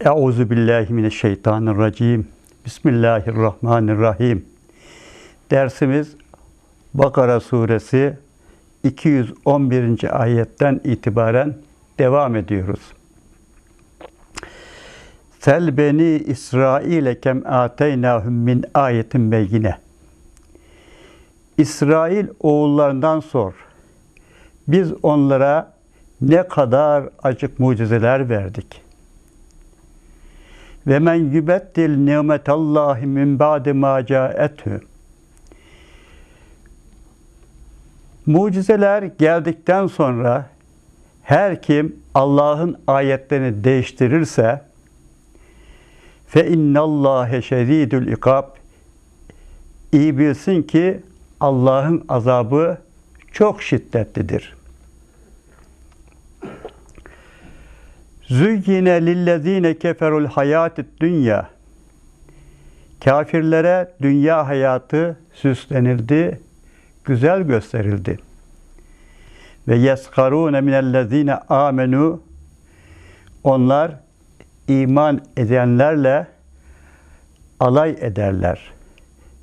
Euzu billahi mineşşeytanirracim. Bismillahirrahmanirrahim. Dersimiz Bakara suresi 211. ayetten itibaren devam ediyoruz. Sel beni İsrail'e kem ateynahum min ayetin beyine. İsrail oğullarından sor. Biz onlara ne kadar açık mucizeler verdik. Ve men yubeddil nimetallahi min ba'di ma ca'ethu. Mucizeler geldikten sonra her kim Allah'ın ayetlerini değiştirirse fe innallâhe şedîdül ikab iyi bilsin ki Allah'ın azabı çok şiddetlidir. Züyyine lillezine keferul hayatid dünya. Kafirlere dünya hayatı süslenildi, güzel gösterildi. Ve yeskarune minellezine amenu onlar iman edenlerle alay ederler.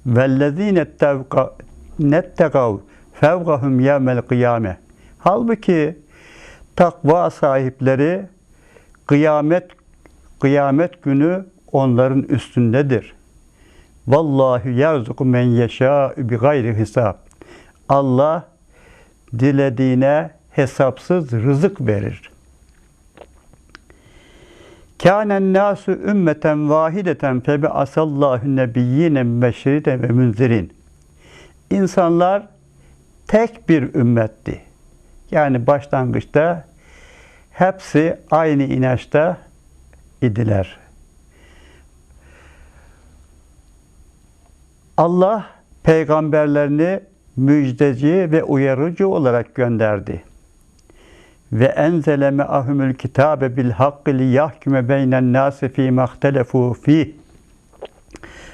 Vellezine nettekav fevgahum yevmel kıyame. Halbuki takva sahipleri kıyamet kıyamet günü onların üstündedir. Vallahu yerzuku men yeşâ bi gayri hesap. Allah dilediğine hesapsız rızık verir. Kânen nâsü ümmeten vahideten febe asallâhu nebiyyine meşriden ve münzirin. İnsanlar tek bir ümmetti. Yani başlangıçta hepsi aynı inançta idiler. Allah peygamberlerini müjdeci ve uyarıcı olarak gönderdi. Ve enzele me'ahumul kitabe bil hakkı li yahkume beynen nasi fi mahtelefu fi.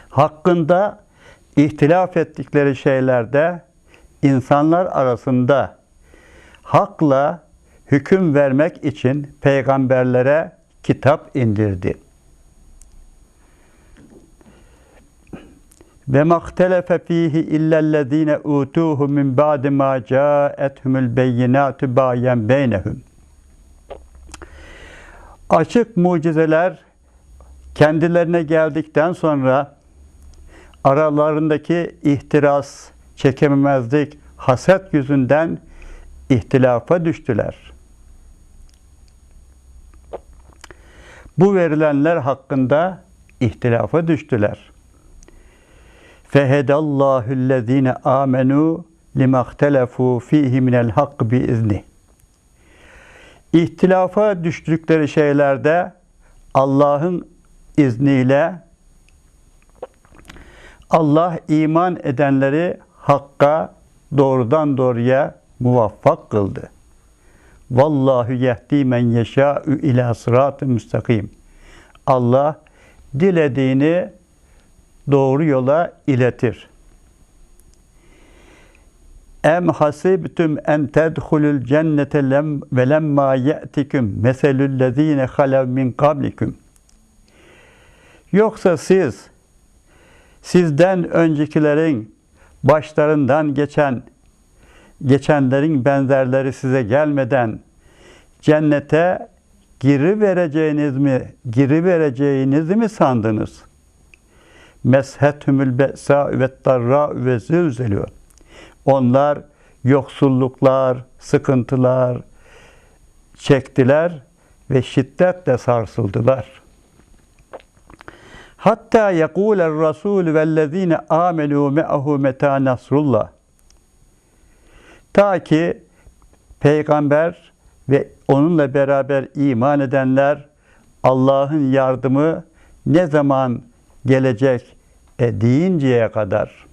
Hakkında ihtilaf ettikleri şeylerde insanlar arasında hakla hüküm vermek için peygamberlere kitap indirdi. Ve mahtelefe fihi illellezine utuhu min ba'di ma ca'ethumul beyinatu bayen beynehum. Açık mucizeler kendilerine geldikten sonra aralarındaki ihtiras, çekememezlik, haset yüzünden ihtilafa düştüler. Bu verilenler hakkında ihtilafa düştüler. Fehedallahu ellezine amenu limahtelefu fihi minel hak bi izni. İhtilafa düştükleri şeylerde Allah'ın izniyle Allah iman edenleri hakka doğrudan doğruya muvaffak kıldı. Vallahu yehdi men yeşâ'ü ila sırat-ı müstakim. Allah dilediğini doğru yola iletir. Em hasibtum en tedhulul cennete lem ve lemma ye'tikum meselüllezine halev min kablikum. Yoksa siz sizden öncekilerin başlarından geçen geçenlerin benzerleri size gelmeden cennete giri vereceğiniz mi giri vereceğinizi mi sandınız? Meshethumul be'sa ve darra ve zülzelü. Onlar yoksulluklar, sıkıntılar çektiler ve şiddetle sarsıldılar. Hatta yekûler rasûlü vellezîne âmenû me'ahu metâ nasrullah. Ta ki peygamber ve onunla beraber iman edenler Allah'ın yardımı ne zaman gelecek e, deyinceye kadar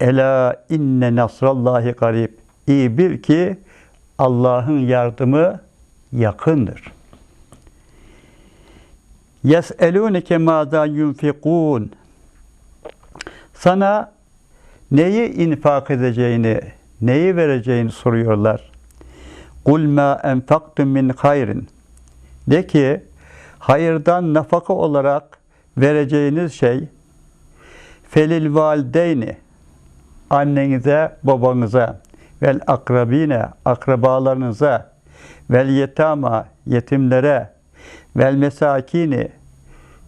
Ela inne nasrallahi garib. İyi bil ki Allah'ın yardımı yakındır. Yes'elûneke mâzâ yunfikûn. Sana neyi infak edeceğini, neyi vereceğini soruyorlar. Kul ma enfaktum min hayrin. De ki hayırdan nafaka olarak vereceğiniz şey felil valideyni annenize, babanıza vel akrabine, akrabalarınıza vel yetama, yetimlere vel mesakini,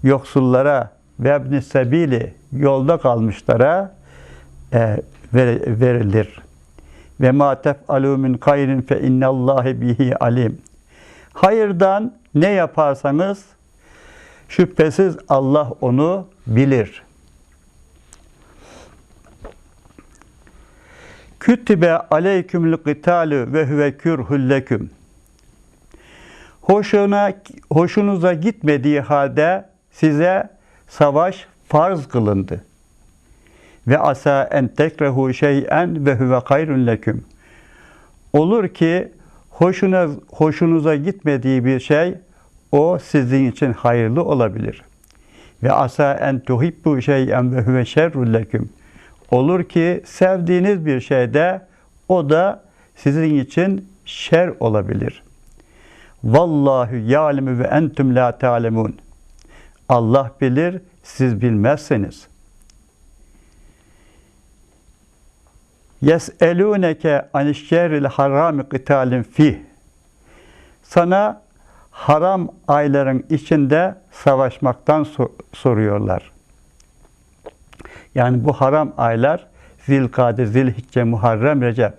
yoksullara ve ebni sebili, yolda kalmışlara e, ver, verilir. Ve ma tef'alû min hayrin fe innallâhi bihi alim. Hayırdan ne yaparsanız şüphesiz Allah onu bilir. Kütübe aleykümül kıtalü ve huve kürhül. Hoşuna, hoşunuza gitmediği halde size savaş farz kılındı. Ve asa en tekrehu şey'en ve huve hayrun leküm. Olur ki hoşuna, hoşunuza gitmediği bir şey o sizin için hayırlı olabilir. Ve asa en tuhibbu şey'en ve huve şerrun leküm. Olur ki sevdiğiniz bir şeyde o da sizin için şer olabilir. Vallahu ya'lemu ve entum la ta'lemun. Allah bilir, siz bilmezsiniz. Yes'elûneke anişşeril harami kıtalin fih. Sana haram ayların içinde savaşmaktan soruyorlar. Yani bu haram aylar Zilkade, Zilhicce, Muharrem, Recep.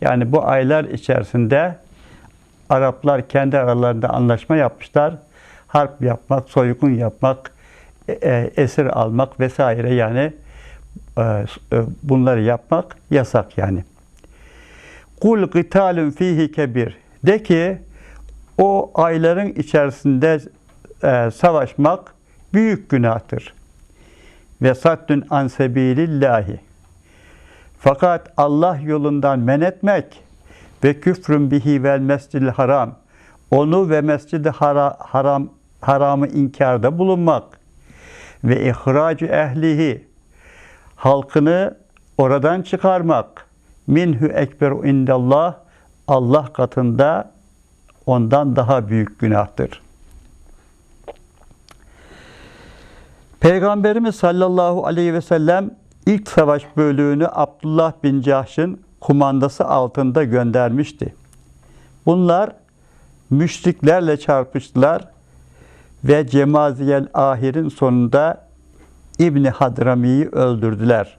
Yani bu aylar içerisinde Araplar kendi aralarında anlaşma yapmışlar. Harp yapmak, soygun yapmak, e, e, esir almak vesaire yani bunları yapmak yasak yani. Kul gıtalun fihi kebir. De ki o ayların içerisinde savaşmak büyük günahtır ve saddün an sebilillahi. Fakat Allah yolundan men etmek ve küfrün bihi vel mescidil haram. Onu ve mescidi haram, haram haramı inkarda bulunmak ve ihracu ehlihi halkını oradan çıkarmak minhu ekberu indallah Allah katında ondan daha büyük günahtır. Peygamberimiz sallallahu aleyhi ve sellem ilk savaş bölüğünü Abdullah bin Cahş'ın kumandası altında göndermişti. Bunlar müşriklerle çarpıştılar ve Cemaziyel Ahir'in sonunda İbni Hadrami'yi öldürdüler.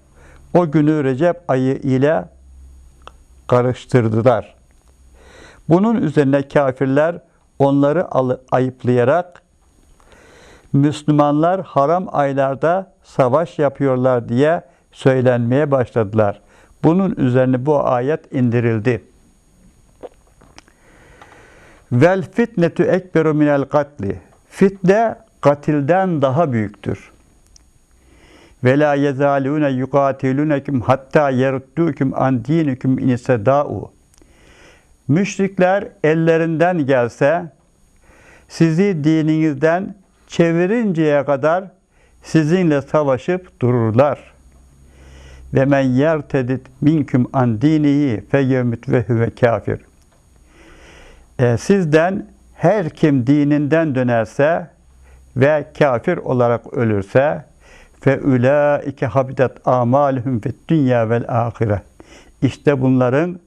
O günü Recep ayı ile karıştırdılar. Bunun üzerine kafirler onları ayıplayarak Müslümanlar haram aylarda savaş yapıyorlar diye söylenmeye başladılar. Bunun üzerine bu ayet indirildi. Vel fitnetu ekberu minel katli. Fitne katilden daha büyüktür. Ve la yezalune yukatilunekum hatta yeruddukum an dinikum in sedau. Müşrikler ellerinden gelse sizi dininizden çevirinceye kadar sizinle savaşıp dururlar. Ve men yertedit minküm an dinihi feyemut ve huve kafir. E, sizden her kim dininden dönerse ve kafir olarak ölürse fe ulaike habitat amaluhum fid dünya vel ahire. İşte bunların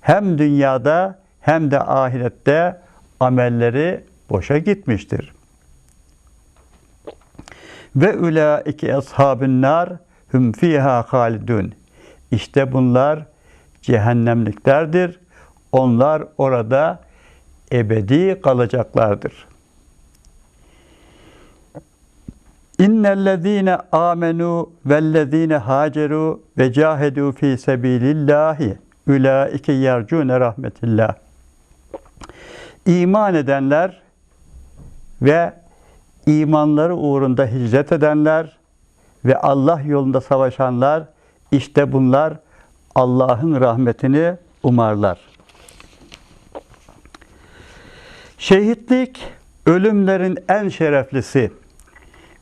hem dünyada hem de ahirette amelleri boşa gitmiştir. Ve ulaike ashabın nar hum fiha halidun. İşte bunlar cehennemliklerdir. Onlar orada ebedi kalacaklardır. İnnellezîne amenu vellezîne haceru ve cahedu fi sebilillahi ulaike yercune rahmetillah. İman edenler ve imanları uğrunda hicret edenler ve Allah yolunda savaşanlar işte bunlar Allah'ın rahmetini umarlar. Şehitlik ölümlerin en şereflisi.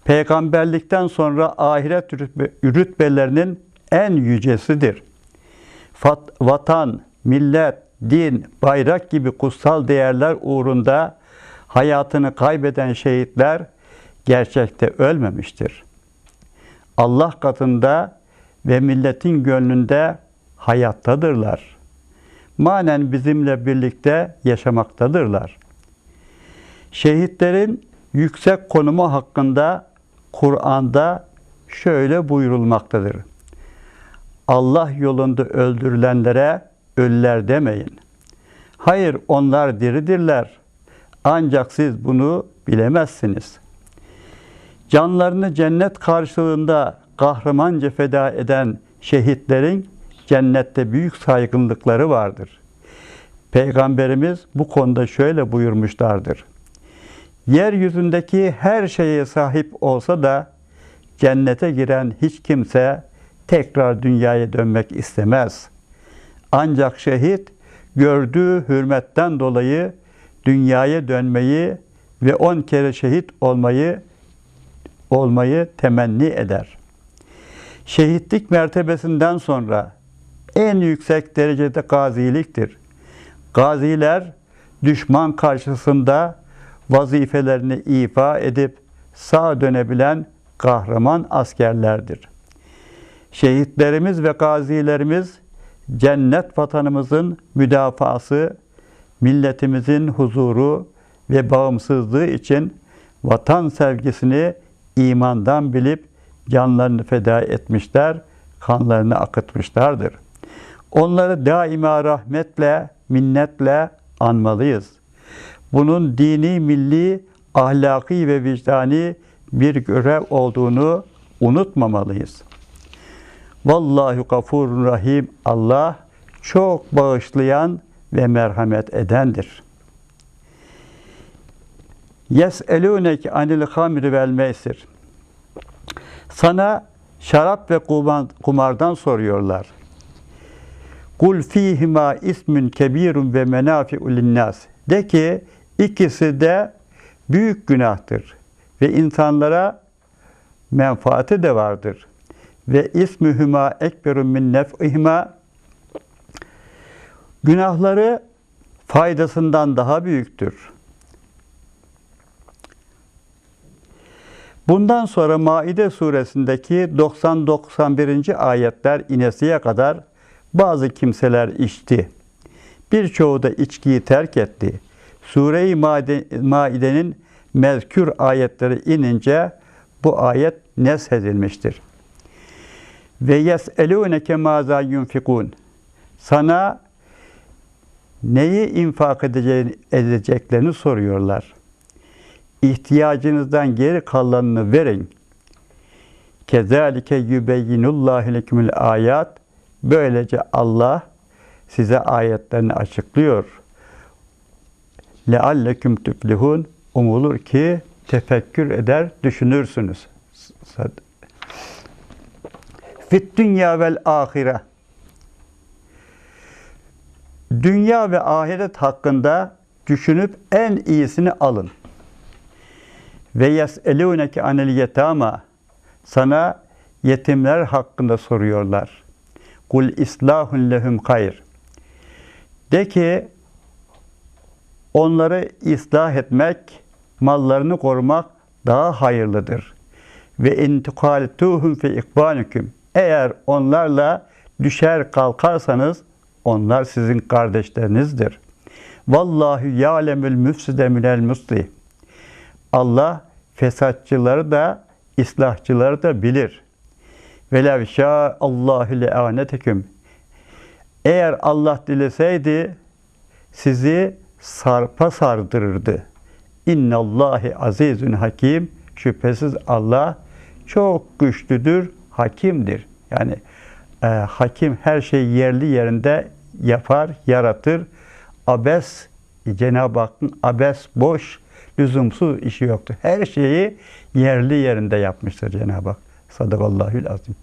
Peygamberlikten sonra ahiret rütbelerinin en yücesidir. Vatan, millet, din, bayrak gibi kutsal değerler uğrunda hayatını kaybeden şehitler gerçekte ölmemiştir. Allah katında ve milletin gönlünde hayattadırlar. Manen bizimle birlikte yaşamaktadırlar. Şehitlerin yüksek konumu hakkında Kur'an'da şöyle buyurulmaktadır. Allah yolunda öldürülenlere ölüler demeyin. Hayır onlar diridirler. Ancak siz bunu bilemezsiniz. Canlarını cennet karşılığında kahramanca feda eden şehitlerin cennette büyük saygınlıkları vardır. Peygamberimiz bu konuda şöyle buyurmuşlardır. Yeryüzündeki her şeye sahip olsa da cennete giren hiç kimse tekrar dünyaya dönmek istemez. Ancak şehit gördüğü hürmetten dolayı dünyaya dönmeyi ve on kere şehit olmayı olmayı temenni eder. Şehitlik mertebesinden sonra en yüksek derecede gaziliktir. Gaziler düşman karşısında vazifelerini ifa edip sağ dönebilen kahraman askerlerdir. Şehitlerimiz ve gazilerimiz cennet vatanımızın müdafası, milletimizin huzuru ve bağımsızlığı için vatan sevgisini imandan bilip canlarını feda etmişler, kanlarını akıtmışlardır. Onları daima rahmetle, minnetle anmalıyız. Bunun dini, milli, ahlaki ve vicdani bir görev olduğunu unutmamalıyız. Vallahu gafurun rahim. Allah çok bağışlayan ve merhamet edendir. Yes'elûneke anil hamri vel meysir. Sana şarap ve kumardan soruyorlar. Kul fihima ismin kebirun ve menafi'u linnas. De ki ikisi de büyük günahtır ve insanlara menfaati de vardır. Ve ismühüma ekberun min nef'ihima günahları faydasından daha büyüktür. Bundan sonra Maide suresindeki 90-91. ayetler inesiye kadar bazı kimseler içti. Birçoğu da içkiyi terk etti. Sure-i Maide'nin mezkür ayetleri inince bu ayet neshedilmiştir. Ve yes'elûneke mâzâ yunfikûn. Sana neyi infak edeceklerini soruyorlar. İhtiyacınızdan geri kalanını verin. Kezalike yubeyyinullahu lekümül ayat. Böylece Allah size ayetlerini açıklıyor. Lealleküm tüflihun. Umulur ki tefekkür eder, düşünürsünüz. Fit dünya vel ahire. Dünya ve ahiret hakkında düşünüp en iyisini alın. Ve yes'elûneke anil yetama. Sana yetimler hakkında soruyorlar. Kul islahun lehum hayr. De ki onları ıslah etmek, mallarını korumak daha hayırlıdır. Ve intikaltuhum fi ikbanukum. Eğer onlarla düşer kalkarsanız onlar sizin kardeşlerinizdir. Vallahu ya'lemül müfside minel muslih. Allah fesatçıları da islahçıları da bilir. Velev şâ Allahu le'aneteküm. Eğer Allah dileseydi sizi sarpa sardırırdı. İnnallahi azizün hakim. Şüphesiz Allah çok güçlüdür, hakimdir. Yani e, hakim her şeyi yerli yerinde yapar, yaratır. Abes, Cenab-ı Hakk'ın abes, boş, lüzumsuz işi yoktur. Her şeyi yerli yerinde yapmıştır Cenab-ı Hak. Sadakallahül azim.